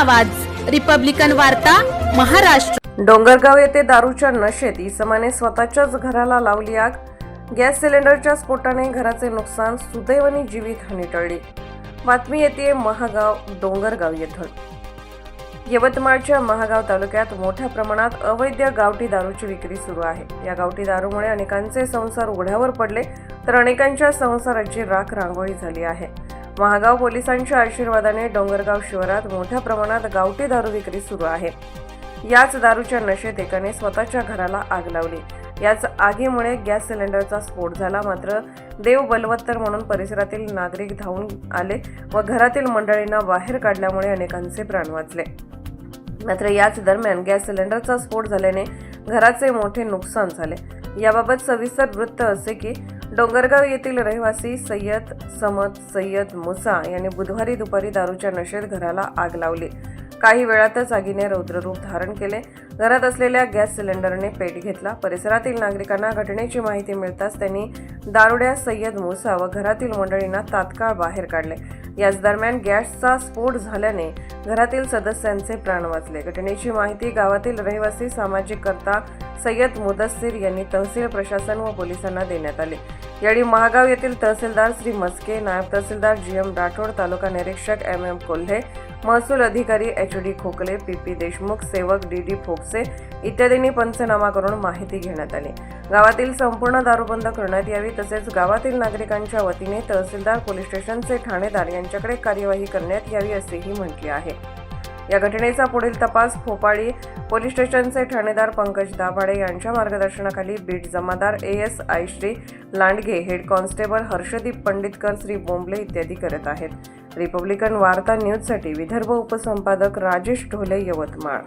आवाज. रिपब्लिकन वार्ता महाराष्ट्र. डोंगरगाव येथे दारूच्या नशेत इसमाने स्वतःच्याच घराला लावली आग. गॅस सिलेंडरच्या स्फोटाने घराचे नुकसान सुदैवाने जीवितहानी टळली. बातमी येते महागाव डोंगरगाव येथून. यवतमाळच्या महागाव तालुक्यात मोठ्या प्रमाणात अवैध गावठी दारूची विक्री सुरू आहे. या गावठी दारूमुळे अनेकांचे संसार उघड्यावर पडले तर अनेकांच्या संसाराची राख रांगोळी झाली आहे. महागाव पोलिसांच्या आशीर्वादाने डोंगरगाव शिवारात मोठ्या प्रमाणात गावठी दारू विक्री सुरू आहे. याच दारूच्या नशेत एकाने स्वतःच्या घराला आग लावली. याच आगीमुळे गॅस सिलेंडरचा स्फोट झाला. मात्र देव बलवत्तर म्हणून परिसरातील नागरिक धावून आले व घरातील मंडळींना बाहेर काढल्यामुळे अनेकांचे प्राण वाचले. मात्र याच दरम्यान गॅस सिलेंडरचा स्फोट झाल्याने घराचे मोठे नुकसान झाले. याबाबत सविस्तर वृत्त असे की डोंगरगाव येथील रहिवासी सय्यद समद सय्यद मुसा यांनी बुधवारी दुपारी दारूच्या नशेत घराला आग लावली. काही वेळातच आगीने रौद्ररूप धारण केले. घरात असलेल्या गॅस सिलेंडरने पेट घेतला. परिसरातील नागरिकांना घटनेची माहिती मिळताच त्यांनी दारुड्या सय्यद मुसा व घरातील मंडळींना तात्काळ बाहेर काढले. याच दरम्यान गॅसचा स्फोट झाल्याने घरातील सदस्यांचे प्राण वाचले. घटनेची माहिती गावातील रहिवासी सामाजिक करता सय्यद मुदस्सीर यांनी तहसील प्रशासन व पोलिसांना देण्यात आले. यावेळी महागाव येथील तहसीलदार श्री मस्के नायब तहसीलदार जी एम राठोड तालुका निरीक्षक एम एम कोल्हे महसूल अधिकारी H D Khokle P P Deshmukh सेवक डी डी फोपसे इत्यादींनी पंचनामा करून माहिती घेण्यात आली. गावातील संपूर्ण दारूबंद करण्यात यावी तसेच गावातील नागरिकांच्या वतीने तहसीलदार पोलीस स्टेशनचे ठाणेदार यांच्याकडे कार्यवाही करण्यात यावी असेही म्हटले आहे. या घटनेचा पुढील तपास भोपाळी पोलीस स्टेशनचे ठाणेदार पंकज दाभाडे यांच्या मार्गदर्शनाखाली beat Jamadar A S I Shri Landge head constable Harshdeep Panditkar Shri Bombale इत्यादी करत आहेत. रिपब्लिकन वार्ता न्यूजसाठी विदर्भ उपसंपादक राजेश ढोले यवतमाळ.